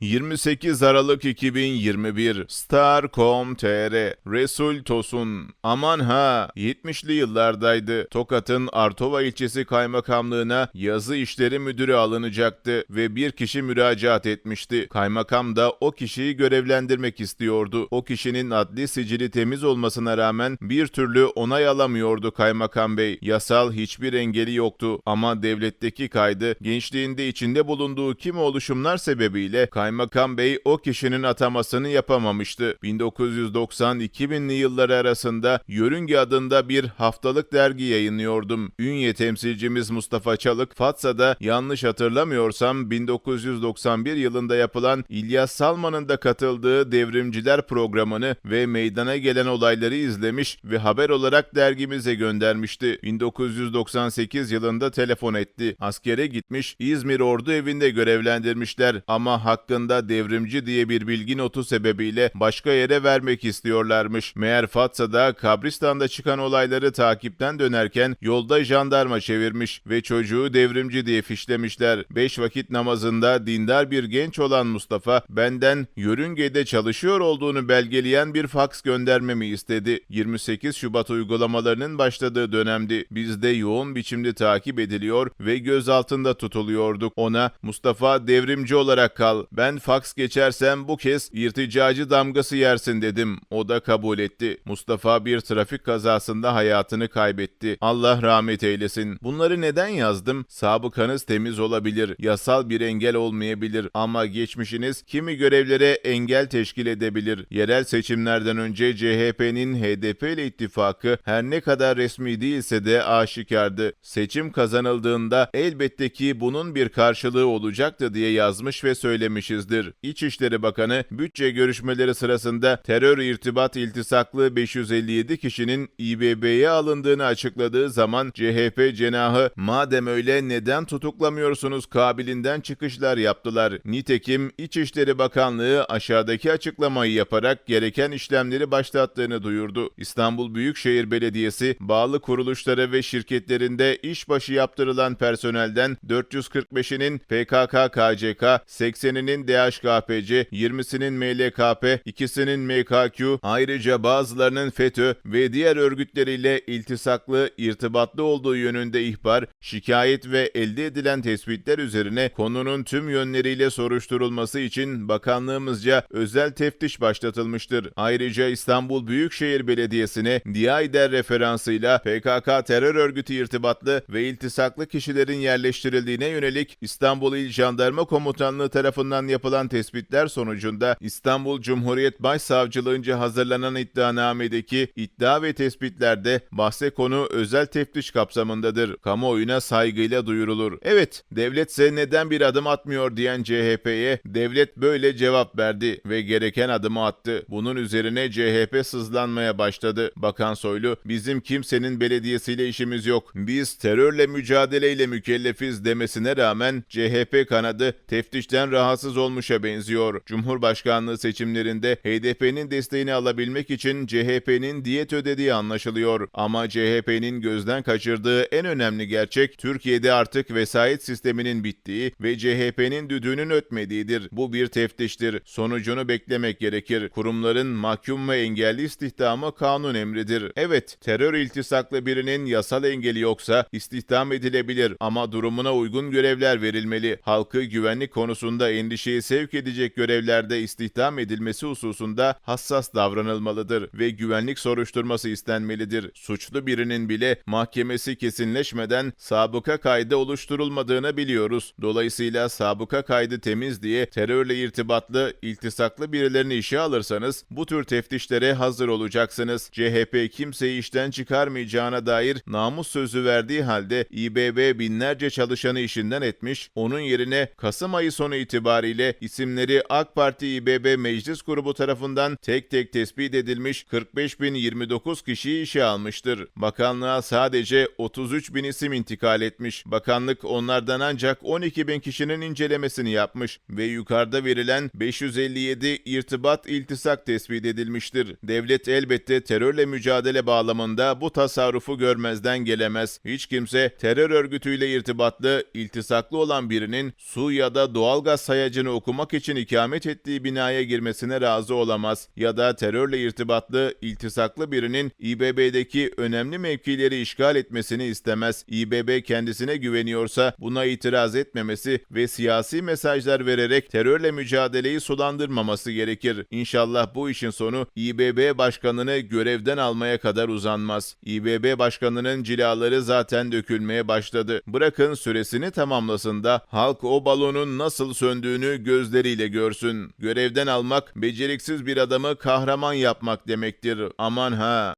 28 Aralık 2021 Star.com.tr Resul Tosun Aman ha 70'li yıllardaydı. Tokat'ın Artova ilçesi kaymakamlığına yazı işleri müdürü alınacaktı ve bir kişi müracaat etmişti. Kaymakam da o kişiyi görevlendirmek istiyordu. O kişinin adli sicili temiz olmasına rağmen bir türlü onay alamıyordu kaymakam bey. Yasal hiçbir engeli yoktu ama devletteki kaydı gençliğinde içinde bulunduğu kimi oluşumlar sebebiyle kaymakam bey o kişinin atamasını yapamamıştı. 1990-2000'li yılları arasında Yörünge adında bir haftalık dergi yayınlıyordum. Ünye temsilcimiz Mustafa Çalık, Fatsa'da yanlış hatırlamıyorsam 1991 yılında yapılan İlyas Salman'ın da katıldığı devrimciler programını ve meydana gelen olayları izlemiş ve haber olarak dergimize göndermişti. 1998 yılında telefon etti. Askere gitmiş, İzmir Ordu Evi'nde görevlendirmişler ama hakkında devrimci diye bir bilgi notu sebebiyle başka yere vermek istiyorlarmış. Meğer Fatsa'da kabristan'da çıkan olayları takipten dönerken yolda jandarma çevirmiş ve çocuğu devrimci diye fişlemişler. Beş vakit namazında dindar bir genç olan Mustafa benden yörüngede çalışıyor olduğunu belgeleyen bir faks göndermemi istedi. 28 Şubat uygulamalarının başladığı dönemdi. Biz de yoğun biçimde takip ediliyor ve gözaltında tutuluyorduk. Ona Mustafa devrimci olarak kal. Ben faks geçersem bu kez irticacı damgası yersin dedim. O da kabul etti. Mustafa bir trafik kazasında hayatını kaybetti. Allah rahmet eylesin. Bunları neden yazdım? Sabıkanız temiz olabilir. Yasal bir engel olmayabilir ama geçmişiniz kimi görevlere engel teşkil edebilir. Yerel seçimlerden önce CHP'nin HDP ile ittifakı her ne kadar resmi değilse de aşikardı. Seçim kazanıldığında elbette ki bunun bir karşılığı olacaktı diye yazmış ve söylemişizdir. İçişleri Bakanı bütçe görüşmeleri sırasında terör irtibat iltisaklı 557 kişinin İBB'ye alındığını açıkladığı zaman CHP cenahı madem öyle neden tutuklamıyorsunuz kabilinden çıkışlar yaptılar. Nitekim İçişleri Bakanlığı aşağıdaki açıklamayı yaparak gereken işlemleri başlattığını duyurdu. İstanbul Büyükşehir Belediyesi bağlı kuruluşları ve şirketlerinde işbaşı yaptırılan personelden 445'inin PKK-KCK, 80'inin DHKPC, 20'sinin MLKP, ikisinin MKQ, ayrıca bazılarının FETÖ ve diğer örgütleriyle iltisaklı, irtibatlı olduğu yönünde ihbar, şikayet ve elde edilen tespitler üzerine konunun tüm yönleriyle soruşturulması için bakanlığımızca özel teftiş başlatılmıştır. Ayrıca İstanbul Büyükşehir Belediyesi'ne DİAİDER referansıyla PKK terör örgütü irtibatlı ve iltisaklı kişilerin yerleştirildiğine yönelik İstanbul İl Jandarma Komutanlığı tarafından yapılan tespitler sonucunda İstanbul Cumhuriyet Başsavcılığınca hazırlanan iddianamedeki iddia ve tespitlerde bahse konu özel teftiş kapsamındadır. Kamuoyuna saygıyla duyurulur. Evet, devletse neden bir adım atmıyor diyen CHP'ye devlet böyle cevap verdi ve gereken adımı attı. Bunun üzerine CHP sızlanmaya başladı. Bakan Soylu, bizim kimsenin belediyesiyle işimiz yok. Biz terörle mücadeleyle mükellefiz demesine rağmen CHP kanadı teftişten rahatsız olmuşa benziyor. Cumhurbaşkanlığı seçimlerinde HDP'nin desteğini alabilmek için CHP'nin diyet ödediği anlaşılıyor. Ama CHP'nin gözden kaçırdığı en önemli gerçek Türkiye'de artık vesayet sisteminin bittiği ve CHP'nin düdüğünün ötmediğidir. Bu bir teftiştir. Sonucunu beklemek gerekir. Kurumların mahkum ve engelli istihdamı kanun emridir. Evet, terör iltisaklı birinin yasal engeli yoksa istihdam edilebilir ama durumuna uygun görevler verilmeli. Halkı güvenlik konusunda endişeye sevk edecek görevlerde istihdam edilmesi hususunda hassas davranılmalıdır ve güvenlik soruşturması istenmelidir. Suçlu birinin bile mahkemesi kesinleşmeden sabıka kaydı oluşturulmadığını biliyoruz. Dolayısıyla sabıka kaydı temiz diye terörle irtibatlı, iltisaklı birilerini işe alırsanız bu tür teftişlere hazır olacaksınız. CHP kimseyi işten çıkarmayacağına dair namus sözü verdiği halde İBB binlerce çalışanı işinden etmiş, onun yerine Kasım ayı sonu itibariyle isimleri AK Parti İBB Meclis Grubu tarafından tek tek tespit edilmiş 45.029 kişiyi işe almıştır. Bakanlığa sadece 33 bin isim intikal etmiş. Bakanlık onlardan ancak 12 bin kişinin incelemesini yapmış ve yukarıda verilen 557 irtibat iltisak tespit edilmiştir. Devlet elbette terörle mücadele bağlamında bu tasarrufu görmezden gelemez. Hiç kimse terör örgütüyle irtibatlı, iltisaklı olan birinin su ya da doğalgaz sayacını dersini okumak için ikamet ettiği binaya girmesine razı olamaz ya da terörle irtibatlı, iltisaklı birinin İBB'deki önemli mevkileri işgal etmesini istemez. İBB kendisine güveniyorsa buna itiraz etmemesi ve siyasi mesajlar vererek terörle mücadeleyi sulandırmaması gerekir. İnşallah bu işin sonu İBB başkanını görevden almaya kadar uzanmaz. İBB başkanının cilaları zaten dökülmeye başladı. Bırakın süresini tamamlasın da halk o balonun nasıl söndüğünü gözleriyle görsün. Görevden almak beceriksiz bir adamı kahraman yapmak demektir. Aman ha.